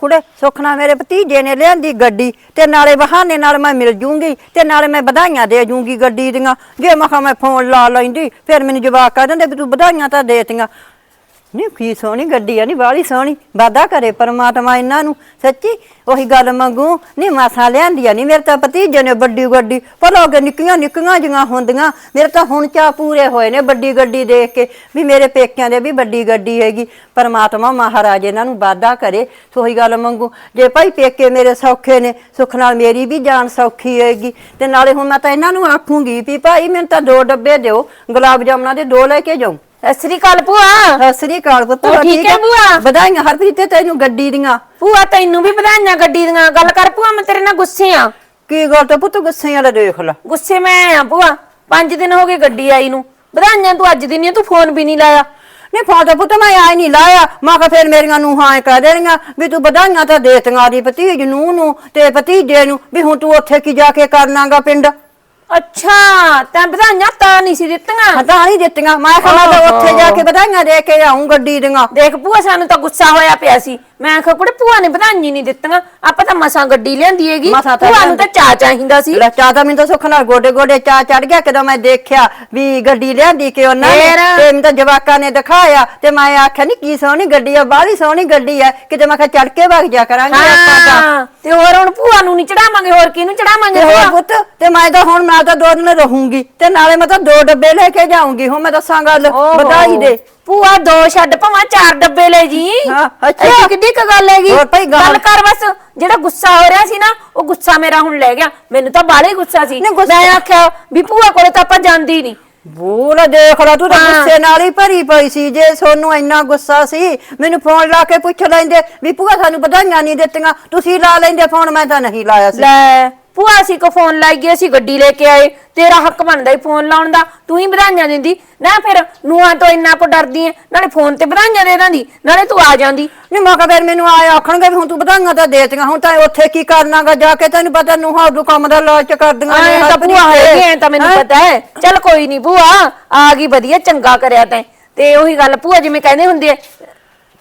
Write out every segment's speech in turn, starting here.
ਕੁੜੇ ਸੁਖਣਾ ਮੇਰੇ ਭਤੀਜੇ ਨੇ ਲਿਆਂਦੀ ਗੱਡੀ, ਤੇ ਨਾਲੇ ਬਹਾਨੇ ਨਾਲ ਮੈਂ ਮਿਲ ਜੂੰਗੀ, ਤੇ ਨਾਲੇ ਮੈਂ ਵਧਾਈਆਂ ਦੇ ਜੂੰਗੀ ਗੱਡੀ ਦੀਆਂ। ਜੇ ਮੈਂ ਕਿਹਾ ਮੈਂ ਫੋਨ ਲਾ ਲੈਂਦੀ, ਫਿਰ ਮੈਨੂੰ ਜਵਾਬ ਕਹਿ ਦਿੰਦੇ ਵੀ ਤੂੰ ਵਧਾਈਆਂ ਤਾਂ ਦੇਤੀਆਂ ਨਹੀਂ ਕੀ ਸੋਹਣੀ ਗੱਡੀ ਆ ਨਹੀਂ ਬਾਹਲੀ ਸੋਹਣੀ। ਵਾਦਾ ਕਰੇ ਪਰਮਾਤਮਾ ਇਹਨਾਂ ਨੂੰ। ਸੱਚੀ, ਉਹੀ ਗੱਲ ਮੰਗੂ। ਨਹੀਂ ਮਾਸਾ ਲਿਆਂਦੀ ਆ ਨਹੀਂ ਮੇਰੇ ਤਾਂ ਭਤੀਜੇ ਨੇ ਵੱਡੀ ਗੱਡੀ। ਪਰ ਅੱਗੇ ਨਿੱਕੀਆਂ ਨਿੱਕੀਆਂ ਜੀਆਂ ਹੁੰਦੀਆਂ। ਮੇਰੇ ਤਾਂ ਹੁਣ ਚਾ ਪੂਰੇ ਹੋਏ ਨੇ ਵੱਡੀ ਗੱਡੀ ਦੇਖ ਕੇ। ਵੀ ਮੇਰੇ ਪੇਕਿਆਂ ਦੇ ਵੀ ਵੱਡੀ ਗੱਡੀ ਹੈਗੀ। ਪਰਮਾਤਮਾ ਮਹਾਰਾਜ ਇਹਨਾਂ ਨੂੰ ਵਾਦਾ ਕਰੇ। ਸੋਹੀ ਗੱਲ ਮੰਗੂ। ਜੇ ਭਾਈ ਪੇਕੇ ਮੇਰੇ ਸੌਖੇ ਨੇ, ਸੁੱਖ ਨਾਲ ਮੇਰੀ ਵੀ ਜਾਨ ਸੌਖੀ ਹੋਏਗੀ ਤੇ ਨਾਲੇ ਹੁਣ ਮੈਂ ਤਾਂ ਇਹਨਾਂ ਨੂੰ ਆਖੂੰਗੀ ਵੀ ਭਾਈ ਮੈਨੂੰ ਤਾਂ ਦੋ ਡੱਬੇ ਦਿਓ, ਗੁਲਾਬ ਜਾਮਣਾ ਦੇ ਦੋ ਲੈ ਕੇ ਜਾਉ। ਸਤਿ ਸ੍ਰੀ ਅਕਾਲ ਭੂਆ। ਸਤਿ ਸ੍ਰੀ ਅਕਾਲ ਪੁੱਤ ਹੋਰ ਠੀਕ ਹੈ ਭੂਆ? ਵਧਾਈਆਂ ਹਰਪ੍ਰੀਤ ਤੇ ਤੈਨੂੰ ਗੱਡੀ ਦੀਆਂ। ਭੂਆ ਤੈਨੂੰ ਵੀ ਵਧਾਈਆਂ ਗੱਡੀ ਦੀਆਂ। ਗੱਲ ਕਰ ਭੂਆ ਮੈਂ ਤੇਰੇ ਨਾਲ ਗੁੱਸੇ ਆ। ਕੀ ਗੱਲ ਤੇ ਪੁੱਤ ਗੁੱਸੇ ਵਾਲਾ ਦੇਖ ਲੈ। ਗੁੱਸੇ ਮੈਂ ਆ ਭੂਆ। 5 ਦਿਨ ਹੋ ਗਏ ਗੱਡੀ ਆਈ ਨੂੰ। ਵਧਾਈਆਂ ਤੂੰ ਅੱਜ ਦੀ ਨਹੀਂ ਤੂੰ ਫੋਨ ਵੀ ਨਹੀਂ ਲਾਇਆ। ਨਹੀਂ ਫੋਟੋ ਪੁੱਤ ਮੈਂ ਆਈ ਨਹੀਂ ਲਾਇਆ। ਮੈਂ ਕਿਹਾ ਫਿਰ ਮੇਰੀਆਂ ਨੂੰ ਹਾਂ ਕਹਿ ਦੇਣੀਆਂ ਵੀ ਤੂੰ ਵਧਾਈਆਂ ਤਾਂ ਦੇਤੀਆਂ ਦੀ ਭਤੀਜ ਨੂੰ ਨੂੰ ਤੇ ਭਤੀਜੇ ਨੂੰ ਵੀ ਹੁਣ ਤੂੰ ਉੱਥੇ ਕੀ ਜਾ ਕੇ ਕਰਨਾਗਾ ਪਿੰਡ? ਅੱਛਾ ਤੈਂ ਵਧਾਈਆਂ ਤਾਂ ਨਹੀਂ ਸੀ ਦਿੱਤੀਆਂ। ਹਟਾ ਨਹੀਂ ਦਿੱਤੀਆਂ। ਮੈਂ ਕਿਹਾ ਮੈਂ ਤਾਂ ਉੱਥੇ ਜਾ ਕੇ ਵਧਾਈਆਂ ਦੇ ਕੇ ਆਉਂ ਗੱਡੀ ਦੀਆਂ। ਦੇਖ ਭੂਆ ਸਾਨੂੰ ਤਾਂ ਗੁੱਸਾ ਹੋਇਆ ਪਿਆ ਸੀ। ਮੈਂ ਕਿਹਾ ਕੁੜੇ ਭੂਆ ਨੇ ਵਧਾਈਆਂ ਨਹੀਂ ਦਿੱਤੀਆਂ। ਆਪਾਂ ਤਾਂ ਮਸਾਂ ਗੱਡੀ ਲਿਆਂਦੀ ਹੈਗੀ। ਮਸਾਂ ਤਾਂ ਭੂਆ ਨੂੰ ਤਾਂ ਚਾਹ ਚਾਹੀਦਾ ਸੀ। ਲੈ ਚਾਹ ਤਾਂ ਮੈਨੂੰ ਤਾਂ ਸੁੱਖ ਨਾਲ ਗੋਡੇ ਗੋਡੇ ਚਾਹ ਚੜ ਗਿਆ। ਕਦੋਂ ਮੈਂ ਦੇਖਿਆ ਵੀ ਗੱਡੀ ਲਿਆਂਦੀ ਕਿ ਉਹਨਾਂ ਨੇ ਫੇਰ? ਤੇ ਮੈਨੂੰ ਤਾਂ ਜਵਾਕਾਂ ਨੇ ਦਿਖਾਇਆ। ਤੇ ਮੈਂ ਆਖਿਆ ਨਹੀਂ ਕੀ ਸੋਹਣੀ ਗੱਡੀ ਆ ਬਾਹਲੀ ਸੋਹਣੀ ਗੱਡੀ ਆ। ਕਿਤੇ ਮੈਂ ਕਿਹਾ ਚੜ ਕੇ ਵਗ ਜਾ ਕਰਾਂਗੇ ਆਪਾਂ ਤਾਂ। ਹਾਂ ਤੇ ਹੋਰ ਹੁਣ ਭੂਆ ਨੂੰ ਨਹੀਂ ਚੜਾਵਾਂਗੇ ਹੋਰ ਕਿਹਨੂੰ ਚੜਾਵਾਂਗੇ ਤੇ ਹੋਰ ਭੂਆ? ਪੁੱਤ ਤੇ ਮੈਂ ਤਾਂ ਹੁਣ ਮੈਂ ਤਾਂ ਦੋ ਦਿਨ ਰਹੂੰਗੀ। ਤੇ ਨਾਲੇ ਮੈਂ ਤਾਂ ਦੋ ਡੱਬੇ ਲੈ ਕੇ ਜਾਊਂਗੀ। ਹੁਣ ਮੈਂ ਦੱਸਾਂ ਗੱਲ ਓਹੋ। ਵਧਾਈ ਦੇ। ਭੂਆ ਦੋ ਛੱਡ ਭਾਵੇਂ ਚਾਰ ਡੱਬੇ ਲੈ ਜੀ। ਹਾਂ, ਅੱਛਾ। ਕਿੱਡੀ ਕ ਗੱਲ ਹੈਗੀ। ਹੋਰ ਭਾਈ ਗੱਲ- ਗੱਲ ਕਰ ਬਸ ਜਿਹੜਾ ਗੁੱਸਾ ਹੋ ਰਿਹਾ ਸੀ ਨਾ ਉਹ ਗੁੱਸਾ ਮੇਰਾ ਹੁਣ ਲੈ ਗਿਆ। ਮੈਨੂੰ ਤਾਂ ਬਾਲੇ ਗੁੱਸਾ ਸੀ। ਨਹੀਂ, ਗੁੱਸਾ- ਮੈਂ ਆਖਿਆ ਵੀ ਭੂਆ ਕੋਲੇ ਤਾਂ ਆਪਾਂ ਜਾਂਦੀ ਨਹੀਂ। ਬੋਲ ਦੇਖ ਲੈ ਤੂੰ ਤਾਂ ਹਾਂ। ਗੁੱਸੇ ਨਾਲ ਹੀ ਭਰੀ ਪਈ ਸੀ। ਜੇ ਸੋਨੂੰ ਇੰਨਾ ਗੁੱਸਾ ਸੀ ਮੈਨੂੰ ਫੋਨ ਲਾ ਕੇ ਪੁੱਛ ਲੈਂਦੇ ਵੀ ਭੂਆ ਸਾਨੂੰ ਵਧਾਈਆਂ ਨਹੀਂ ਦਿੱਤੀਆਂ। ਤੁਸੀਂ ਲਾ ਲੈਂਦੇ ਫੋਨ ਮੈਂ ਤਾਂ ਨਹੀਂ ਲਾਇਆ ਸੀ। ਲੈ ਭੂਆ ਅਸੀਂ ਕੋ ਫੋਨ ਲਾਈ ਗਏ ਅਸੀਂ ਗੱਡੀ ਲੈ ਕੇ ਆਏ। ਤੇਰਾ ਹੱਕ ਬਣਦਾ ਹੀ ਫੋਨ ਲਾਉਣ ਦਾ। ਤੂੰ ਹੀ ਵਧਾਈਆਂ ਦਿੰਦੀ। ਨਾ ਫਿਰ ਨੂੰਹਾਂ ਤੋਂ ਇੰਨਾ ਕੋ ਡਰਦੀ ਐ ਨਾਲੇ ਫੋਨ ਤੇ ਵਧਾਈਆਂ ਦੇ ਦਿੰਦੀ। ਨਾਲੇ ਤੂੰ ਆ ਜਾਂਦੀ। ਨਹੀਂ ਮੈਂ ਕਿਹਾ ਫਿਰ ਮੈਨੂੰ ਆਏ ਆਖਣਗੇ ਵੀ ਹੁਣ ਤੂੰ ਵਧਾਈਆਂ ਤਾਂ ਦੇਤੀਆਂ ਹੁਣ ਤਾਂ ਉੱਥੇ ਕੀ ਕਰਨਾਗਾ ਜਾ ਕੇ ਤੈਨੂੰ ਪਤਾ ਨੂੰਹਾਂ ਉਦੋਂ ਕੰਮ ਦਾ ਲਾਲਚ ਕਰਦੀਆਂ ਐ ਤਾਂ ਭੂਆ। ਹੈਗੀ ਐ ਤਾਂ ਮੈਨੂੰ? ਪਤਾ ਹੈ। ਚੱਲ ਕੋਈ ਨਹੀਂ ਭੂਆ ਆ ਗਈ ਵਧੀਆ ਚੰਗਾ ਕਰਿਆ ਤੈਂ। ਤੇ ਉਹੀ ਗੱਲ ਭੂਆ ਜਿਵੇਂ ਕਹਿੰਦੇ ਹੁੰਦੇ ਐ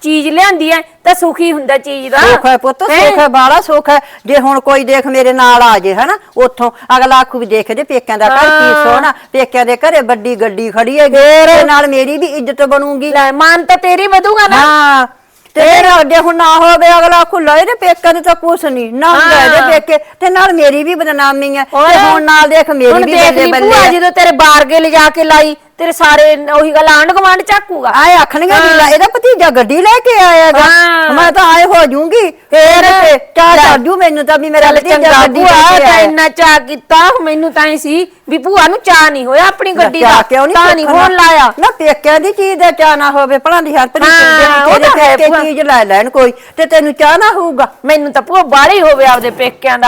ਚੀਜ਼ ਲਿਆਂਦੀ ਐ ਤਾਂ ਸੁਖੀ ਹੁੰਦਾ ਚੀਜ਼ ਦਾ ਸੁੱਖ ਹੈ ਪੁੱਤ ਹੈਂ? ਸੁੱਖ ਹੈ ਬਾਲਾ ਸੁੱਖ ਹੈ ਜੇ ਹੁਣ ਕੋਈ ਦੇਖ ਮੇਰੇ ਨਾਲ ਆ ਜੇ ਹਨਾ ਉੱਥੋਂ ਅਗਲਾ ਆਖੂ ਵੀ ਦੇਖਦੇ ਪੇਕਿਆਂ ਦਾ ਘਰ ਕੀ। ਸੋਹਣਾ ਪੇਕਿਆਂ ਦੇ ਘਰੇ ਵੱਡੀ ਗੱਡੀ ਖੜੀ ਹੈ ਤੇ ਨਾਲ ਮੇਰੀ ਵੀ ਇੱਜ਼ਤ ਬਣੂਗੀ ਲੈ ਮਾਨ ਤਾਂ ਤੇਰੀ ਵਧੂਗਾ ਨਾ ਹਾਂ ਤੇ ਫਿਰ ਜੇ ਹੁਣ ਨਾ ਹੋਵੇ ਅਗਲਾ ਖੁੱਲਾ ਇਹਦੇ ਪੇਕਿਆਂ ਦੇ ਤਾਂ ਕੁਛ ਨਹੀਂ ਨਾ ਹੁੰਦਾ ਇਹਦੇ ਹਾਂ। ਪੇਕੇ ਤੇ ਨਾਲ ਮੇਰੀ ਵੀ ਬਦਨਾਮੀ ਹੈ? ਤੇ ਹੁਣ ਨਾਲ ਦੇਖ ਮੇਰੀ ਹੁਣ ਵੀ ਦੇਖ ਬੱਲੇ ਲਈ ਬੱਲੇ ਭੂਆ ਹੈ। ਜਦੋਂ ਤੇਰੇ ਬਾਰਗੇ ਲਿਜਾ ਕੇ ਲਾਈ ਤੇਰੇ ਸਾਰੇ ਉਹੀ ਗੱਲ ਆਂਢ ਗੁਆਂਢ ਝਾਕੂਗਾ ਆਏ ਆਖਣਗੇ ਵੀ ਲੈ ਇਹਦਾ ਭਤੀਜਾ ਗੱਡੀ ਲੈ ਕੇ ਆਇਆਗਾ ਹਾਂ। ਮੈਂ ਤਾਂ ਆਏ ਹੋ ਜੂੰਗੀ ਫੇਰ? ਤੇ ਚਾਹ। ਚੜੂ ਮੈਨੂੰ ਤਾਂ ਵੀ ਮੇਰਾ ਚੱਲ ਭਤੀਜਾ ਚੰਗਾ ਗੱਡੀ ਭੂਆ ਲੈ ਕੇ ਤਾਂ ਆਇਆ ਇੰਨਾ ਚਾਹ ਕੀਤਾ ਮੈਨੂੰ ਤਾਂ ਹੀ ਸੀ ਵੀ ਭੂਆ ਨੂੰ ਚਾਹ ਨਹੀਂ ਹੋਇਆ ਆਪਣੀ ਗੱਡੀ ਦਾ ਕਿਉਂ ਤਾਂ ਨਹੀਂ ਨਾਲ? ਲਾਇਆ ਨਾ ਪੇਕਿਆਂ ਦੀ ਚੀਜ਼ ਦਾ ਚਾਹ ਨਾ ਹੋਵੇ ਭਲਾਂ ਦੀ ਹਰ ਤਰੀਕੇ ਹਾਂ, ਉਹ ਤਾਂ ਹੈ ਭੂਆ। ਚੀਜ਼ ਲੈ ਲੈਣ ਕੋਈ ਤੇ ਤੈਨੂੰ ਚਾਹ ਨਾ ਹੋਊਗਾ ਮੈਨੂੰ ਤਾਂ ਭੂਆ ਬਾਹਲੇ ਹੋਵੇ ਆਪਦੇ ਪੇਕਿਆਂ ਦਾ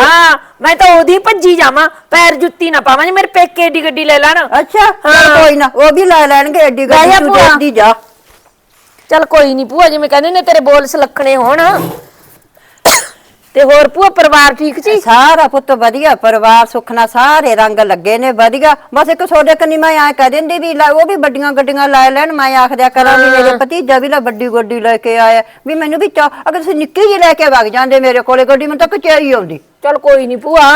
ਮੈਂ ਤਾਂ ਉਹਦੀ ਭੱਜੀ ਜਾਵਾਂ ਪੈਰ ਜੁੱਤੀ ਨਾ ਪਾਵਾਂ ਜੇ ਮੇਰੇ ਪੇਕੇ ਏਡੀ ਗੱਡੀ ਲੈ ਲੈਣ ਅੱਛਾ ਚੱਲ ਹਾਂ। ਕੋਈ ਨਾ ਉਹ ਵੀ ਲੈ ਲੈਣਗੇ ਐਡੀ ਗੱਡੀ ਜਾ ਤੂੰ ਭੂਆ। ਦੇਖਦੀ ਜਾ ਚੱਲ ਕੋਈ ਨਹੀਂ ਭੂਆ ਜਿਵੇਂ ਕਹਿੰਦੇ ਨੇ ਤੇਰੇ ਬੋਲ ਸਲੱਖਣੇ ਹੋਣ। ਤੇ ਹੋਰ ਭੂਆ ਪਰਿਵਾਰ ਠੀਕ ਸੀ ਸਾਰਾ ਪੁੱਤ ਵਧੀਆ ਪਰਿਵਾਰ ਸੁਖਨਾ ਸਾਰੇ ਰੰਗ ਲੱਗੇ ਨੇ ਵਧੀਆ। ਬਸ ਇੱਕ ਛੋਡੇ ਕੰਨੀ ਮੈਂ ਐ ਕਹਿ ਦਿੰਦੀ ਵੀ ਲੈ ਉਹ ਵੀ ਵੱਡੀਆਂ ਗੱਡੀਆਂ ਲੈ ਲੈਣ ਮੈਂ ਆਖਦਿਆ ਕਰਾਂ ਵੀ ਮੇਰੇ ਭਤੀਜਾ ਵੀ ਲੈ ਵੱਡੀ ਗੱਡੀ ਲੈ ਕੇ ਆਇਆ ਵੀ ਮੈਨੂੰ ਵੀ ਚਾਹ ਅਗਰ ਤੁਸੀਂ ਨਿੱਕੀ ਜਿਹੀ ਲੈ ਕੇ ਵਗ ਜਾਂਦੇ ਮੇਰੇ ਕੋਲੇ ਗੱਡੀ ਮੈਨੂੰ ਤਾਂ ਕਚਹਿਰੀ ਆਉਂਦੀ। ਚੱਲ ਕੋਈ ਨਹੀਂ ਭੂਆ